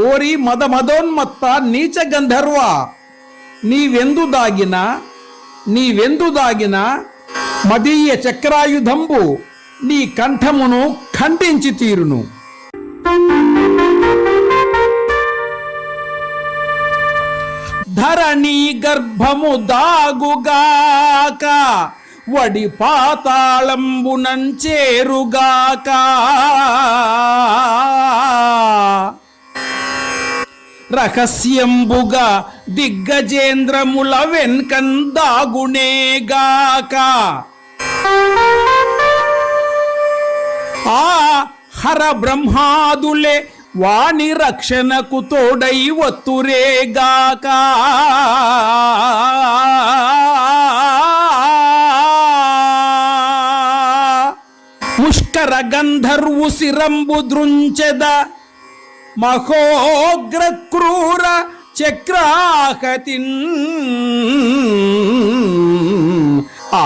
ఓరి మద మదోన్మత్త నీచ గంధర్వ నీవెందు దాగిన నీవెందు దాగిన మదీయ చక్రాయుధంబు నీ కంఠమును ఖండించి తీరును. ధరణి గర్భము దాగుగాక వడి పాతాళంబునంచేరుగాక రహస్యంబుగా దిగ్గజేంద్రముల వెన్కందాగునేగాక ఆ హర బ్రహ్మాదులే వాణి రక్షణకు తోడై వత్తురేగాక. ముష్కర గంధర్వు శిరంబు దృంచెద మహోగ్రక్రూర చక్రాకతిన్ ఆ